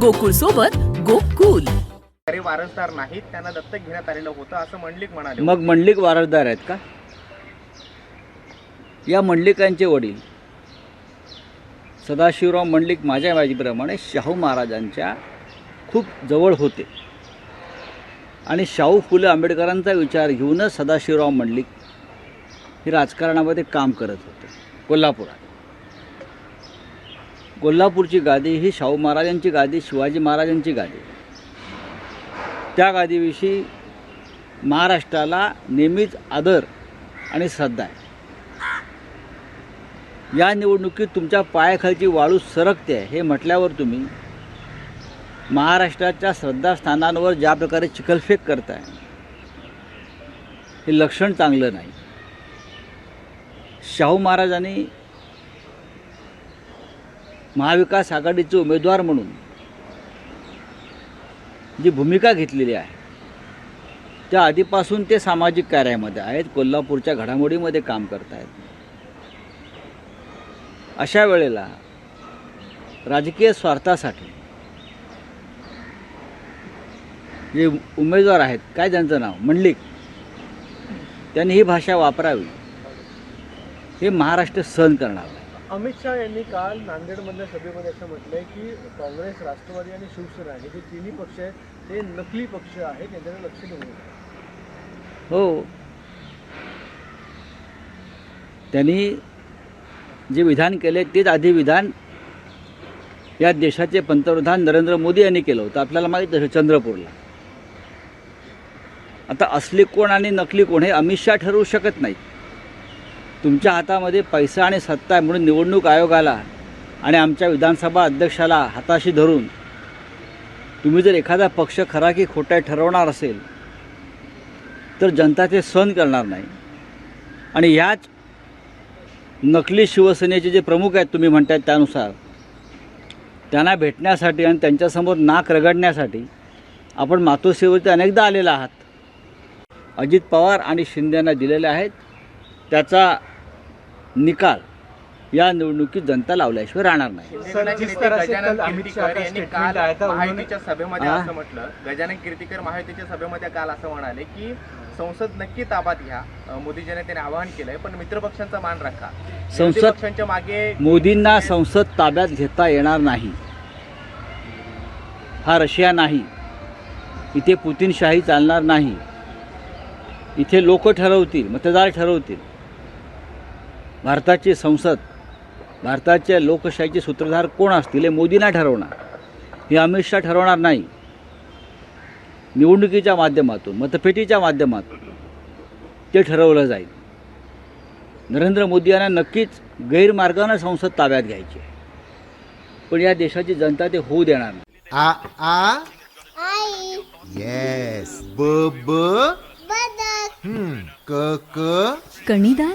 गोकुळ सोबत गोकुल. वारसदार नाहीत त्यांना दत्तक घेण्यात आलेलं होतं असं मंडलिक म्हणाले. मग मंडलिक वारसदार आहेत का? या मंडलिकांचे वडील सदाशिवराव मंडलिक माझ्या माहितीप्रमाणे शाहू महाराजांच्या खूप जवळ होते. आणि शाहू फुले आंबेडकरांचा विचार घेऊनच सदाशिवराव मंडलिक हे राजकारणामध्ये काम करत होते कोल्हापुरात. कोल्हापूरची गादी ही शाहू महाराजांची गादी शिवाजी महाराजांची गादी. त्या गादीविषयी महाराष्ट्राला नेहमीच आदर आणि श्रद्धा आहे. या निवडणुकीत तुमच्या पायाखालची वाळू सरकते आहे हे म्हटल्यावर तुम्ही महाराष्ट्राच्या श्रद्धास्थानांवर ज्या प्रकारे चिखलफेक करताय हे लक्षण चांगलं नाही. शाहू महाराजांनी महाविकास आघाडीचे उमेदवार म्हणून जी भूमिका घेतलेली आहे त्या आधीपासून ते सामाजिक कार्यामध्ये आहेत कोल्हापूरच्या घडामोडीमध्ये काम करत आहेत अशा वेळेला राजकीय स्वार्थासाठी जे उमेदवार आहेत काय त्यांचं नाव? मंडलिक. त्यांनी ही भाषा वापरावी. हे महाराष्ट्र सहन करणार अमित शहा यांनी काल नांदेडमधल्या सभेमध्ये असं म्हटलंय की काँग्रेस राष्ट्रवादी आणि शिवसेना हे जे तिन्ही पक्ष आहेत ते नकली पक्ष आहेत त्यांच्याकडे लक्ष देऊ हो. त्यांनी जे विधान केले तेच आधी विधान या देशाचे पंतप्रधान नरेंद्र मोदी यांनी केलं होतं. आपल्याला माहीत आहे चंद्रपूरला. आता असली कोण आणि नकली कोण हे अमित शहा ठरवू शकत नाहीत. तुमच्या हातामध्ये पैसा आणि सत्ता आहे म्हणून निवडणूक आयोगाला आणि आमच्या विधानसभा अध्यक्षाला हाताशी धरून तुम्ही जर एखादा पक्ष खरा की खोटा ठरवणार असेल तर जनता ते सहन करणार नाही. आणि ह्याच नकली शिवसेनेचे जे प्रमुख आहेत तुम्ही म्हणतात त्यानुसार त्यांना भेटण्यासाठी आणि त्यांच्यासमोर नाक रगडण्यासाठी आपण मातोश्रीवरती अनेकदा आलेला आहात. अजित पवार आणि शिंदेना दिलेले आहेत. त्याचा निकाल या निवडणुकीत जनता लावल्याशिवाय राहणार नाही. शिवसेनेचे जिस नेते तरह से गजानन कल अमित शाह कीर्तिकर का यांनी statement काल आया था, उन्होंने- महायुतीच्या सभेमध्ये हा? असं म्हटलं. गजानन कीर्तिकर महायुतीच्या सभेमध्ये काल असं म्हणाले की संसद नक्की ताब्यात घ्या. अं, मोदी जनतेने आवाहन केलंय पण मित्रपक्षांचा मान राखा. विरोधी संसद- पक्षांच्या मागे मोदींना संसद ताब्यात घेता येणार नाही. हा रशिया नाही. इथे पुतीनशाही चालणार नाही. इथे लोक ठरवतील मतदार ठरवतील. भारताची संसद भारताच्या लोकशाहीचे सूत्रधार कोण असतील हे मोदींना ठरवणार. हे अमित शहा ठरवणार नाही. निवडणुकीच्या माध्यमातून मतपेटीच्या माध्यमातून ते ठरवलं जाईल. नरेंद्र मोदी यांना नक्कीच गैरमार्गानं संसद ताब्यात घ्यायची पण या देशाची जनता ते होऊ देणार नाही. आ आ? आई. येस ब ब? बदक. हम्म. क क? कणीदार